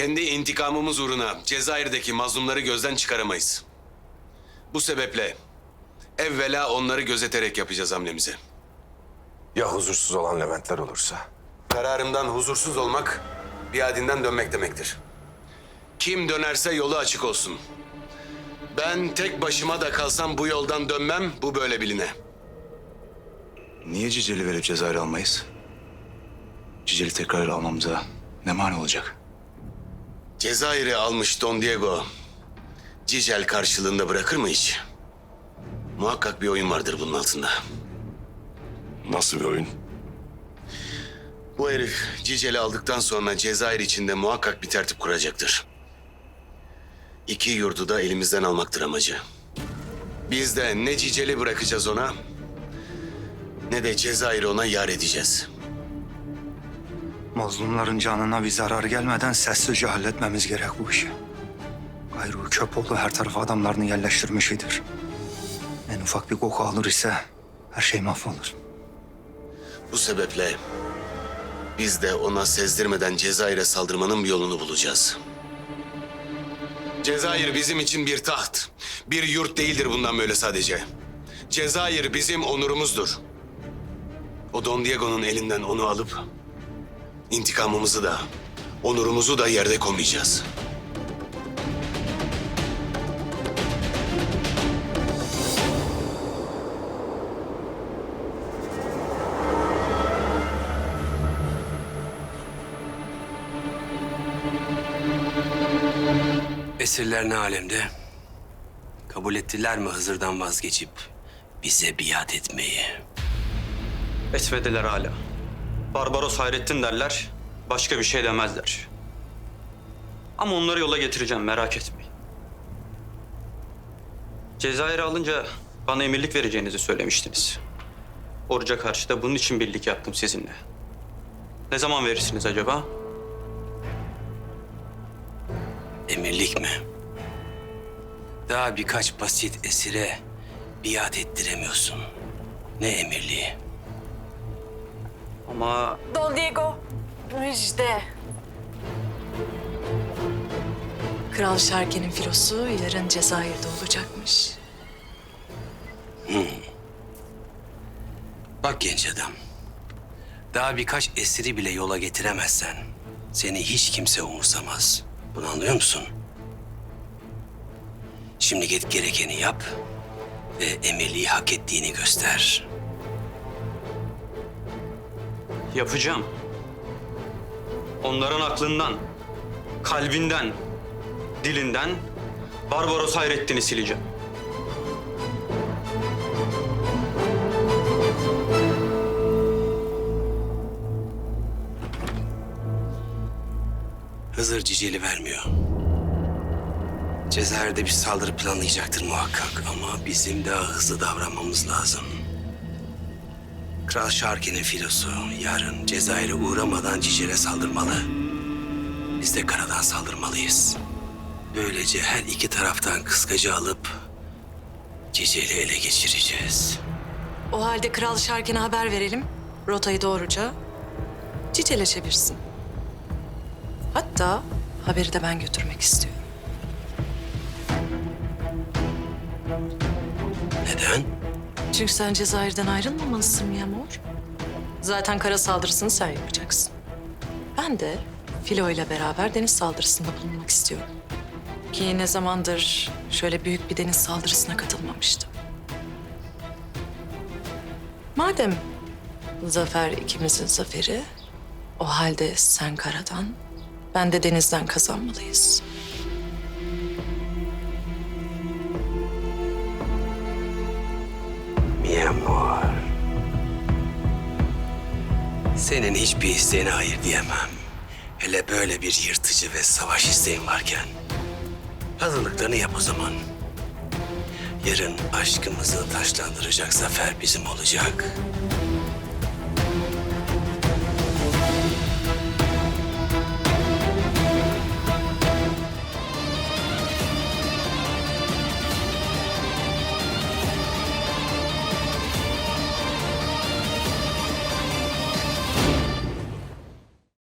Kendi intikamımız uğruna Cezayir'deki mazlumları gözden çıkaramayız. Bu sebeple evvela onları gözeterek yapacağız hamlemizi. Ya huzursuz olan Leventler olursa? Kararımdan huzursuz olmak biadinden dönmek demektir. Kim dönerse yolu açık olsun. Ben tek başıma da kalsam bu yoldan dönmem, bu böyle biline. Niye Ciceli verip Cezayir almayız? Ciceli tekrar almamıza ne mani olacak? Cezayir'i almış Don Diego. Cicel karşılığında bırakır mı hiç? Muhakkak bir oyun vardır bunun altında. Nasıl bir oyun? Bu herif Cicel'i aldıktan sonra Cezayir içinde muhakkak bir tertip kuracaktır. İki yurdu da elimizden almaktır amacı. Biz de ne Cicel'i bırakacağız ona... ...ne de Cezayir'i ona yar edeceğiz. Mazlumların canına bir zarar gelmeden sessizce halletmemiz gerek bu işi. Gayrı o Köpoğlu her tarafa adamlarını yerleştirmiş idir. En ufak bir koku alır ise her şey mahvolur. Bu sebeple biz de ona sezdirmeden Cezayir'e saldırmanın bir yolunu bulacağız. Cezayir bizim için bir taht, bir yurt değildir bundan böyle sadece. Cezayir bizim onurumuzdur. O Don Diego'nun elinden onu alıp intikamımızı da, onurumuzu da yerde koymayacağız. Esirler ne alemde? Kabul ettiler mi Hızır'dan vazgeçip bize biat etmeyi? Etmediler hala. Barbaros Hayrettin derler, başka bir şey demezler. Ama onları yola getireceğim, merak etmeyin. Cezayir'i alınca bana emirlik vereceğinizi söylemiştiniz. Oruca karşı da bunun için birlik yaptım sizinle. Ne zaman verirsiniz acaba? Emirlik mi? Daha birkaç basit esire biat ettiremiyorsun. Ne emirliği? Ama Don Diego, müjde. Kral Şerke'nin filosu yarın Cezayir'de olacakmış. Bak genç adam. Daha birkaç esiri bile yola getiremezsen seni hiç kimse umursamaz. Bunu anlıyor musun? Şimdi git gerekeni yap ve emirliği hak ettiğini göster. Yapacağım. Onların aklından, kalbinden, dilinden Barbaros Hayrettin'i sileceğim. Hızır Ciceli vermiyor. Cezayir'de bir saldırı planlayacaktır muhakkak ama bizim daha hızlı davranmamız lazım. Kral Şarki'nin filosu yarın Cezayir'e uğramadan Ciceli'ye saldırmalı. Biz de karadan saldırmalıyız. Böylece her iki taraftan kıskacı alıp Ciceli ele geçireceğiz. O halde Kral Şerken'e haber verelim. Rotayı doğruca Cicel'e çevirsin. Hatta haberi de ben götürmek istiyorum. Neden? Çünkü sen Cezayir'den ayrılmamalısın Miyamor. Zaten kara saldırısını sen yapacaksın. Ben de Filo ile beraber deniz saldırısında bulunmak istiyorum. Ki ne zamandır şöyle büyük bir deniz saldırısına katılmamıştım. Madem zafer ikimizin zaferi, o halde sen karadan, ben de denizden kazanmalıyız. Senin hiçbir isteğine hayır diyemem. Hele böyle bir yırtıcı ve savaş isteğin varken. Hazırlıklarını yap o zaman. Yarın aşkımızı taşlandıracak zafer bizim olacak.